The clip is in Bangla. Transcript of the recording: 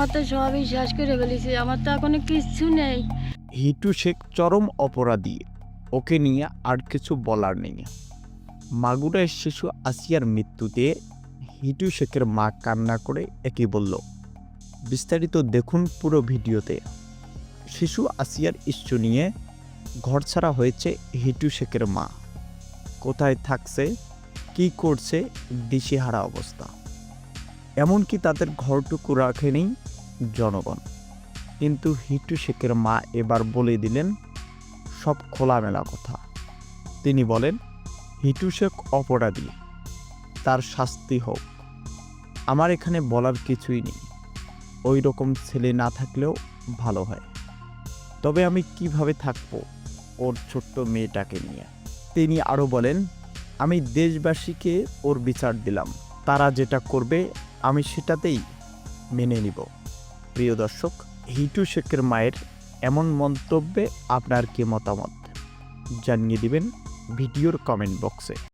আমার তো সবই শেষ করে ফেলেছি, আমার তো এখনও কিচ্ছু নেই। হিটু শেখ চরম অপরাধী, ওকে নিয়ে আর কিছু বলার নেই। মাগুরার শিশু আসিয়ার মৃত্যুতে হিটু শেখের মা কান্না করে একই বলল, বিস্তারিত দেখুন পুরো ভিডিওতে। শিশু আসিয়ার ইস্যু নিয়ে ঘর ছাড়া হয়েছে হিটু শেখের মা। কোথায় থাকছে, কি করছে, দিশেহারা অবস্থা। এমনকি তাদের ঘরটুকু রাখেনি জনগণ। কিন্তু হিটু শেখের মা এবার বলে দিলেন, সব খোলামেলা কথা। তিনি বলেন, হিটু শেখ অপরাধী, তার শাস্তি হোক। আমার এখানে বলার কিছুই নেই। ওই রকম ছেলে না থাকলেও ভালো হয়। তবে আমি কীভাবে থাকব ওর ছোট্ট মেয়েটাকে নিয়ে? তিনি আরও বলেন, আমি দেশবাসীকে ওর বিচার দিলাম। তারা যেটা করবে, আমি সেটাতেই মেনে নিব। প্রিয় দর্শক, হিটু শেখের মায়ের এমন মন্তব্যে আপনার কি মতামত? জানিয়ে দিবেন ভিডিওর কমেন্ট বক্সে।